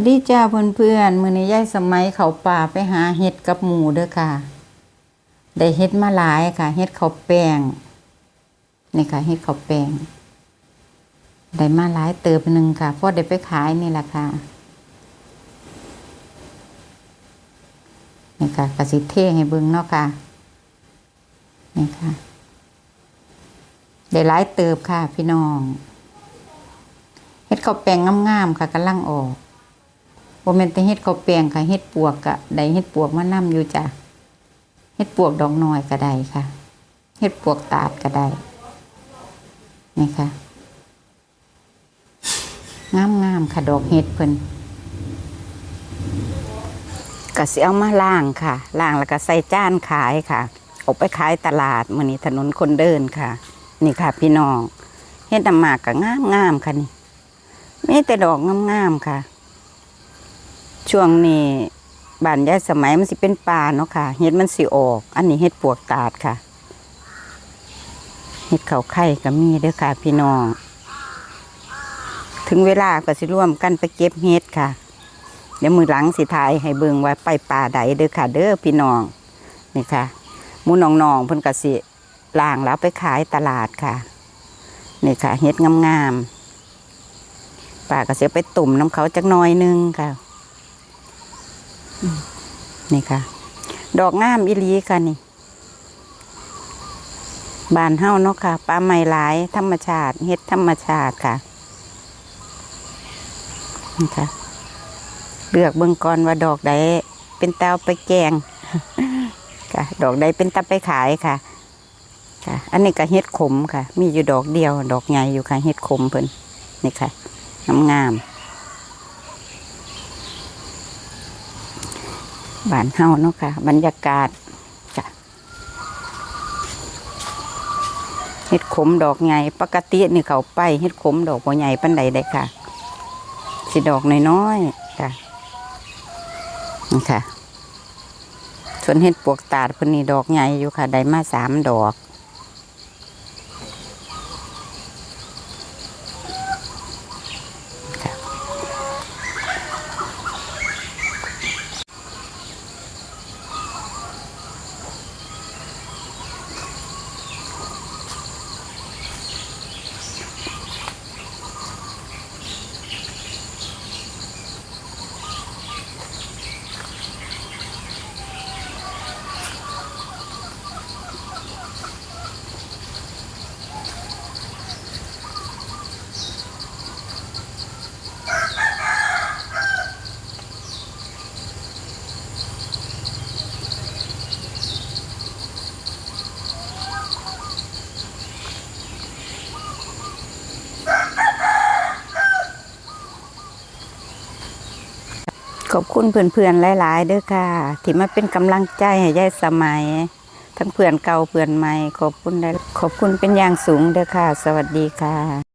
วัสดีจ้าเพื่อนเพื่อนมื้อนี้ายสมัยเขาป่าไปหาเห็ดกับหมูเด้อค่ะ ได้เห็ดมาหลายค่ะเห็ดเขาแป้งนี่ค่ะเห็ดเขาแป้งได้มาหลายเติบหนึ่งค่ะพ่อได้ไปขายนี่แหละค่ะนี่ค่ะกระสิเท่ให้เบิ่งเนาะค่ะนี่ค่ะได้หลายเติบค่ะพี่น้องเฮ็ดข้าวแป้งงามๆค่ะกำลังออก บ่แม่นแต่เฮ็ดข้าวแป้งค่ะเฮ็ดปวกกะได้เฮ็ดปวกมานํอยู่จ้ะเฮ็ดปวกดอกน้อยก็ได้ค่ะเฮ็ดปวกตาดก็ได้นี่ค่ะงามๆค่ะดอกเฮ็ดเพิ่นก็สิเอามาล้างค่ะล้างแล้วก็ใส่จานขายค่ะออกไปขายตลาดมื้อนี้ถนนคนเดินค่ะ นี่ค่ะ พี่น้องเฮ็ดน้ำหมากก็งามๆค่ะนี่มีแต่ดอกงามๆค่ะ ช่วงนี้บ้านยายสมัยมันสิเป็นป่าเนาะค่ะ เห็ดมันสิออก อันนี้เห็ดปวกตาดค่ะ เห็ดเขาไข่ก็มีเด้อค่ะ พี่น้อง ถึงเวลาก็สิร่วมกันไปเก็บเห็ดค่ะ เดี๋ยวมือหลังสิทายให้เบิ่งว่าไปป่าใดเด้อค่ะ เด้อพี่น้อง นี่ค่ะมูน้องๆเพิ่นก็สิล่างแล้วไปขายตลาดค่ะ นี่ค่ะเห็ดงามๆป้าก็เสียไปตุ่มน้ำเขาจักน้อยนึงค่ะ นี่ค่ะ ดอกงามอีหลีค่ะนี่ บานเฮาเนาะค่ะปลาไม้หลายธรรมชาติเฮ็ดธรรมชาติค่ะนี่ค่ะเลือกเบิ่งก่อนว่าดอกใดเป็นเตาไปแกงค่ะ ดอกใดเป็นตาไปขายค่ะ ค่ะ อันนี้ก็เฮ็ดขมค่ะ มีอยู่ดอกเดียว ดอกใหญ่อยู่ค่ะ เฮ็ดขมเพิ่นนี่ค่ะงามงาม บ้านเฮาเนาะค่ะ บรรยากาศจ้ะเฮ็ดขมดอกใหญ่ปกตินี่เขาไปเฮ็ดขมดอกบ่ใหญ่ปานใดได้ค่ะ สิดอกน้อยๆค่ะนี่ค่ะส่วนเฮ็ดปวกตาดเพิ่นนี่ดอกใหญ่อยู่ค่ะ ได้มาสามดอก ขอบคุณเพื่อนๆหลาย ๆ เด้อค่ะ ที่มาเป็นกำลังใจให้ยายสมัย ทั้งเพื่อนเก่าเพื่อนใหม่ ขอบคุณขอบคุณเป็นอย่างสูงเด้อค่ะ สวัสดีค่ะ